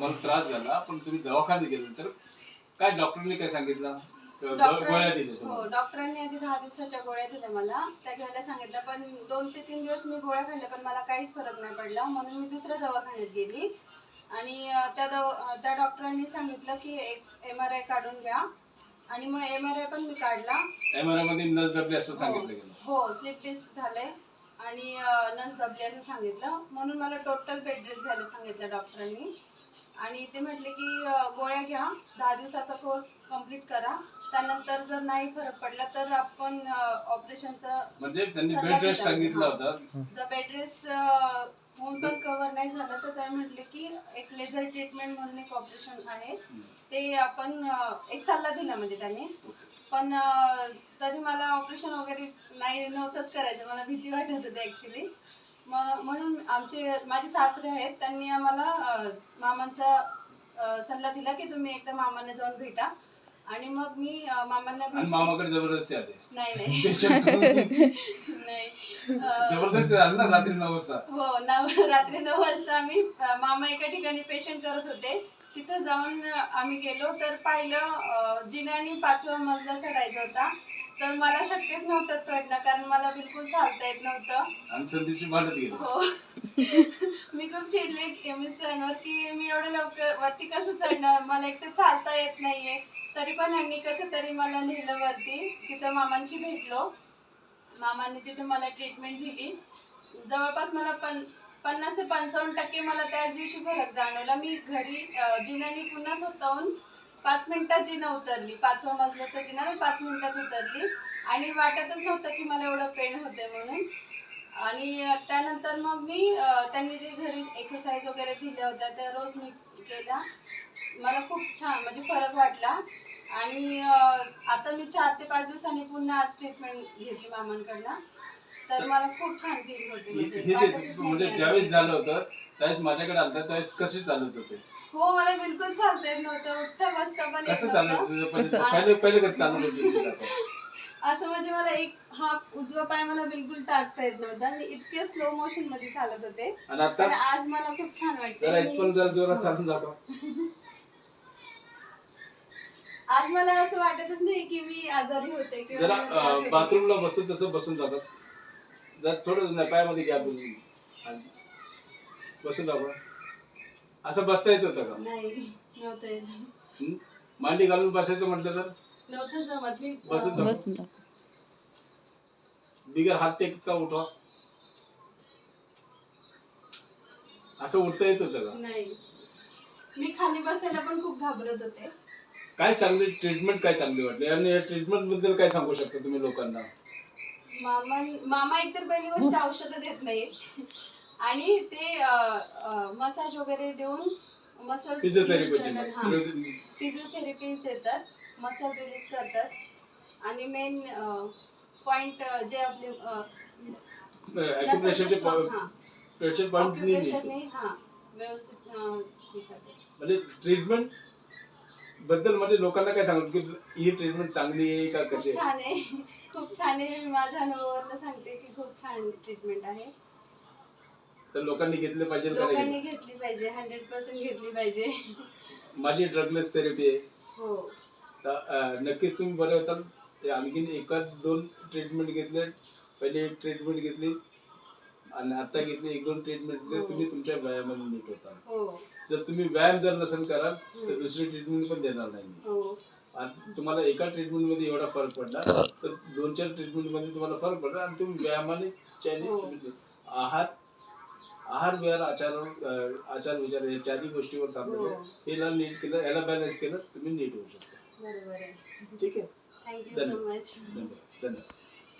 तुम्हाला त्रास झाला पण तुम्ही दवाखान्यात गेले तर काय डॉक्टरने काय सांगितलं? ग- ग- डॉक्टरांनी- गोळ्या दिल्या हो तुम्हाला डॉक्टरांनी आधी दहा दिवसाच्या गोळ्या दिल्या मला. त्या घ्यायला सांगितलं पण दोन ते तीन दिवस मी गोळ्या खाल्ल्या पण मला काहीच फरक नाही पडला. म्हणून मी दुसऱ्या दवाखान्यात गेली. आणि अं, त्या दव अं, त्या डॉक्टरांनी सांगितलं की एक एम आर आय काढून घ्या. आणि मग एम आर आय पण मी काढला. एम आरमध्ये नस दबली असं सांगितलं गेलं. हो स्लिप डिस्क झालंय. आणि अं, नस दबली असं सांगितलं. म्हणून मला टोटल बेड रेस्ट घ्यायला सांगितलं डॉक्टरांनी. आणि ते म्हटले की गोळ्या घ्या दहा दिवसाचा कोर्स कंप्लीट करा. त्यानंतर जर नाही फरक पडला तर आपण ऑपरेशनचं म्हणजे त्यांनी बेड रेस्ट दिला. सांगितलं. होता. जर बेड रेस्ट होऊन पण कव्हर नाही झालं तर ते म्हटले की एक लेझर ट्रीटमेंट म्हणून एक ऑपरेशन आहे. ते आपण एक सल्ला दिला म्हणजे त्यांनी. पण तरी मला ऑपरेशन वगैरे नाही नव्हतंच करायचं. मला भीती वाटत होती ॲक्च्युली मग म्हणून आमचे माझे सासरे आहेत त्यांनी आम्हाला मामांचा सल्ला दिला की तुम्ही एकदा मामांना जाऊन भेटा. आणि मग मी अं, मामांना आणि मामाकडे जबरदस्ती आले. नाही नाही. अं, जबरदस्ती ना रात्री नऊ वाजता? हो नऊ रात्री नऊ वाजता आम्ही अ, मामा एका ठिकाणी पेशंट करत होते. तिथं जाऊन अ, आम्ही गेलो. तर पाहिलं अ, जिन्यानी पाचवा मजला चढायचा होता. तर मला शक्यच नव्हतं चढणं कारण मला बिलकुल चालता येत नव्हतं. आणि संदीपची भांडत गेली. हो. मी खूप चिडले मिस्टरांवर की मी एवढं लवकर वरती कसं चढणार? मला एक तर चालता येत नाहीये. तरी पण यांनी कसं तरी मला नेलं वरती. तिथं मामांशी भेटलो. मामांनी तिथं मला ट्रीटमेंट दिली. जवळपास मला पण पन्नास ते पंचावन्न टक्के मला त्याच दिवशी फरक जाणवला. मी घरी जिन्याने पुन्हा स्वतःहून पाच मिनिटात जिना उतरली. पाचवा मजल्याचा जिना मी पाच मिनिटात उतरली. आणि वाटतच नव्हतं की मला एवढं पेन होते म्हणून. आणि त्यानंतर मग मी त्यांनी जे घरी एक्सरसाइज वगैरे दिल्या होत्या त्या रोज मी केल्या. मला खूप छान म्हणजे फरक वाटला. आणि आता मी चार ते पाच दिवसांनी पुन्हा आज ट्रीटमेंट घेतली मामांकडनं. तर मला खूप छान फील होते म्हणजे. म्हणजे ज्यावेळेस झालं होतं त्यावेळेस माझ्याकडे आलता त्यावेळेस कसे चालत होते? हो मला बिलकुल चालता येत नव्हतं. उठता बसता पण? कसं? चालत पहिले कसं चालत होते असं म्हणजे मला एक हा उजवा पाय मला बिलकुल टाकता येत नव्हता. मी इतके स्लो मोशनमध्ये चालत होते. आणि आता? आज मला खूप छान जरा वाटतं इथपर्यंत जरा जोरात चालून जातो. आज मला असं वाटतच नाही की मी आजारी होते किंवा जरा मला त्रास होतो. बाथरूमला बसतो तसं बसून जातात जरा थोडं नाही, पायामध्ये गॅप बसून दाखवा असं बसता येत होतं का? नाही नव्हतं येत. हं? मांडी घालून बसायचं म्हटलं तर? बसून जा. बिगर हात टेक का उठवा? असं उठता येत होतं का? नाही. मी खाली बसायला पण खूप घाबरत होते. काय चांगली ट्रीटमेंट काय चांगली वाटली? आणि या ट्रीटमेंटबद्दल काय सांगू शकता तुम्ही लोकांना? मामा मामा एकतर पहिली गोष्ट औषधं देत नाही. आणि ते मसाज वगैरे देऊन मसल फिजिओथेरपीची फिजिओथेरपीज देतात मसल रिलीज करतात. आणि मेन पॉइंट जे आपले अं, ॲक्युप्रेशरचे नसाचे- हा, हा, व्यवस्थित अं, हे करतात. म्हणजे ट्रीटमेंटबद्दल म्हणजे लोकांना काय सांगू की ही ट्रीटमेंट चांगली आहे का खूप कशी आहे? छान आहे. खूप छान आहे. मी माझ्या अनुभवावरनं सांगते की खूप छान ट्रीटमेंट आहे. तर लोकांनी घेतले पाहिजे का नाही लोकांनी घेतली पाहिजे हंड्रेड पर्सेंट घेतली पाहिजे? माझी ड्रगलेस थेरपी आहे हो तर अं, नक्कीच तुम्ही बरे होताल ते आणखीन एकाच दोन ट्रीटमेंट घेतले पहिले एक ट्रीटमेंट घेतली आणि आता घेतली एक दोन ट्रीटमेंट घेतली हो. तुम्ही तुमच्या व्यायामाने नीट होता हो जर तुम्ही व्यायाम जर नसेल कराल तर हम्म. दुसरी ट्रीटमेंट पण देणार नाही मी. हो तुम्हाला एका ट्रीटमेंटमध्ये एवढा फरक पडला तर दोन चार ट्रीटमेंटमध्ये तुम्हाला फरक पडला आणि तुम्ही व्यायामाने हो. आहार आहार विहार आचार आचार विचार या चारही गोष्टीवर हो. आहे याला नीट केलं याला बॅलन्स केलं तुम्ही नीट होऊ शकता. बरोबर आहे. ठीक आहे? थँक्यू सो धन्यवाद. मच धन्यवाद. धन्यवाद.